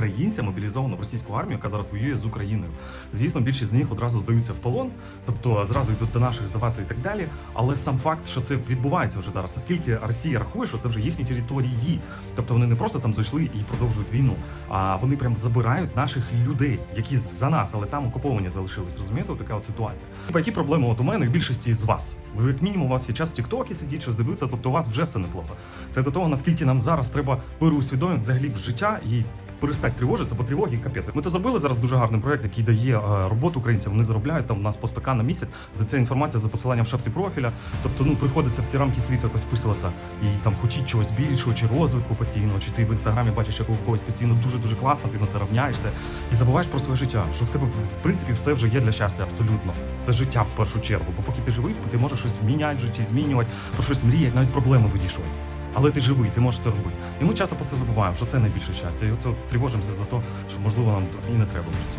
українця мобілізовано в російську армію, яка зараз воює з Україною. Звісно, більшість з них одразу здаються в полон, тобто зразу йдуть до наших здаватися і так далі. Але сам факт, що це відбувається вже зараз, наскільки Росія рахує, що це вже їхні території, тобто вони не просто там зайшли і продовжують війну, а вони прям забирають наших людей, які за нас, але там окуповані залишились. Розумієте, така от ситуація. Типа, які проблеми от у мене в більшості з вас? Ви як мінімум у вас є час в Тіктокі сидіть, щось дивитися, тобто у вас вже все неплохо. Це до того, наскільки нам зараз треба переусвідомити взагалі в життя і перестати тривожитися, бо тривоги капець. Ми то зробили зараз дуже гарний проект, який дає е, роботу українцям. Вони заробляють там у нас по стакан на місяць. За це інформація за посиланням в шапці профіля. Тобто, ну приходиться в ці рамки світу якось вписуватися і там хотіть чогось більшого, чи розвитку постійного, чи ти в інстаграмі бачиш, як у когось постійно дуже дуже класно, ти на це равняєшся і забуваєш про своє життя. Що в тебе в принципі все вже є для щастя, абсолютно. Це життя в першу чергу. Бо поки ти живий, ти можеш щось міняти в житті, змінювати, про щось мріяти, навіть проблеми вирішувати. Але ти живий, ти можеш це робити. І ми часто про це забуваємо, що це найбільше щастя. І оце тривожимося за те, що можливо нам і не треба в житті.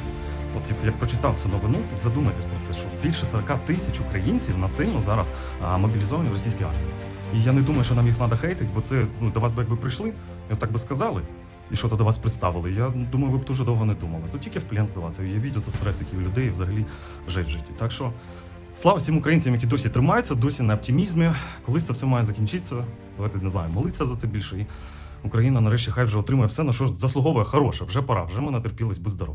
От я прочитав цю новину, задумайтесь про це, що більше 40 тисяч українців насильно зараз мобілізовані в російській армії. І я не думаю, що нам їх треба хейтити, бо це ну, до вас би якби прийшли, і так би сказали, і що то до вас представили. Я думаю, ви б дуже довго не думали. То тільки в плен здаватися. Уявіть оце стрес, який у людей взагалі жить в житті. Так що слава всім українцям, які досі тримаються, досі на оптимізмі. Колись це все має закінчитися. Давайте не знаю, молитися за це більше. І Україна нарешті хай вже отримає все, на що заслуговує хороше. Вже пора, вже ми натерпілись будь здоров.